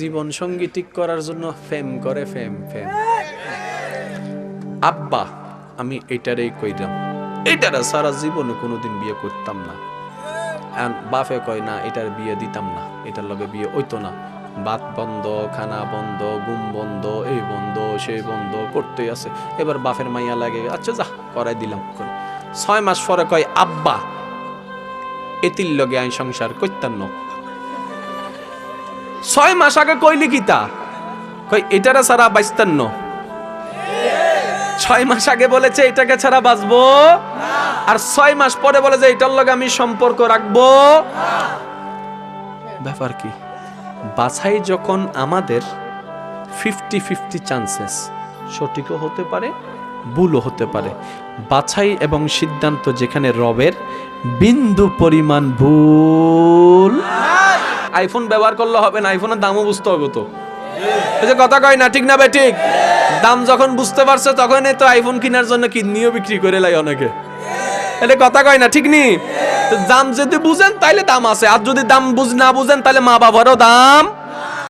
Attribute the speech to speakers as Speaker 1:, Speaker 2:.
Speaker 1: জীবন সঙ্গী ঠিক করার জন্য ফেম করে, ফেম ফেম। আব্বা, আমি এটারই কইরাম। এটারা সারা জীবনে কোনোদিন বিয়ে করতাম না। বাপে কয়, না, এটার বিয়ে দিতাম না। এটার লগে বিয়ে হইতো না। বাত বন্ধ, খানা বন্ধ গুম বন্ধ এই বন্ধ সেই বন্ধ, করতেই আছে। এবার বাপের মাইয়া লাগে আচ্ছা যা, করাই দিলাম। করে। ছয় মাস পরে কয়, আব্বা, এতির লগে আইন সংসার করতাম না। ছয় মাস আগে কইলি কিতা কই, এটারা ছাড়া বাইস্তান ছয় মাস আগে বলেছে, এটাকে ছাড়া বাঁচবো। আর ছয় মাস পরে বলে যে, এটার লগে আমি সম্পর্ক রাখব। ব্যাপার কি? বাছাই যখন আমাদের ফিফটি ফিফটি চান্সেস সঠিকও হতে পারে, ভুলও হতে পারে। বাছাই এবং সিদ্ধান্ত যেখানে রবের, বিন্দু পরিমাণ ভুল। আইফোন ব্যবহার করলে হবে না, আইফোনের দামও বুঝতে হবে তো। এই যে কথা কয় না, ঠিক না বে ঠিক? দাম যখন বুঝতে পারছ তখন তো আইফোন কেনার জন্য কিডনিও বিক্রি করে লাই অনেকে। এটা কথা কয় না, ঠিক নি? দাম যদি বুঝেন, তাইলে দাম আছে। আর যদি দাম বুঝ না বুঝেন তাহলে মা বাবারও দাম